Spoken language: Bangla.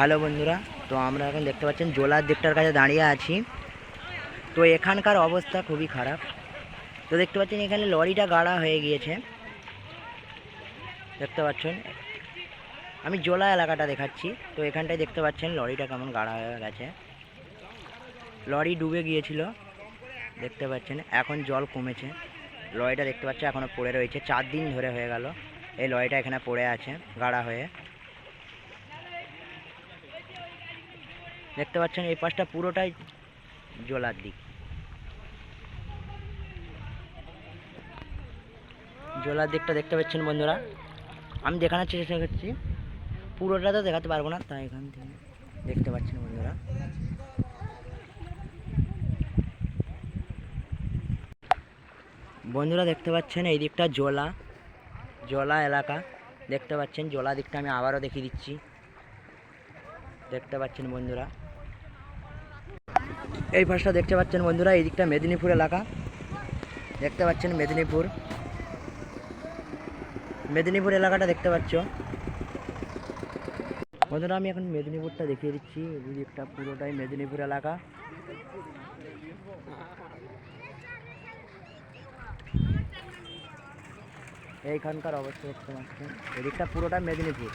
হ্যালো বন্ধুরা, তো আমরা এখন দেখতে পাচ্ছেন জোলার দিকটার কাছে দাঁড়িয়ে আছি। তো এখানকার অবস্থা খুবই খারাপ। তো দেখতে পাচ্ছেন এখানে লরিটা গাড়া হয়ে গিয়েছে। দেখতে পাচ্ছেন, আমি জোলা এলাকাটা দেখাচ্ছি। তো এখানটায় দেখতে পাচ্ছেন লরিটা কেমন গাড়া হয়ে গেছে। লরি ডুবে গিয়েছিল, দেখতে পাচ্ছেন, এখন জল কমেছে। লরিটা দেখতে পাচ্ছেন এখনও পড়ে রয়েছে, চার দিন ধরে হয়ে গেল। এই লরিটা এখানে পড়ে আছে, গাড়া হয়ে। দেখতে পাচ্ছেন, এই পাশটা পুরোটাই জলার দিক। জলার দিকটা দেখতে পাচ্ছেন বন্ধুরা। আমি দেখানোর চেষ্টা করছি। পুরোটা তো দেখাতে পারব না, তাই এখান থেকে দেখতে পাচ্ছেন বন্ধুরা। বন্ধুরা, দেখতে পাচ্ছেন, এই দিকটা জলা জলা এলাকা। দেখতে পাচ্ছেন, জলা দিকটা আমি আবারও দেখিয়ে দিচ্ছি। দেখতে পাচ্ছেন বন্ধুরা। এই পাশটা দেখতে পাচ্ছেন বন্ধুরা, এই দিকটা মেদিনীপুর এলাকা। দেখতে পাচ্ছেন মেদিনীপুর। মেদিনীপুর এলাকাটা দেখতে পাচ্ছ। বন্ধুরা, আমি এখন মেদিনীপুরটা দেখিয়ে দিচ্ছি। এই দিকটা পুরোটাই মেদিনীপুর এলাকা। এইখানকার অবস্থা দেখতে পাচ্ছেন। এদিকটা পুরোটা মেদিনীপুর।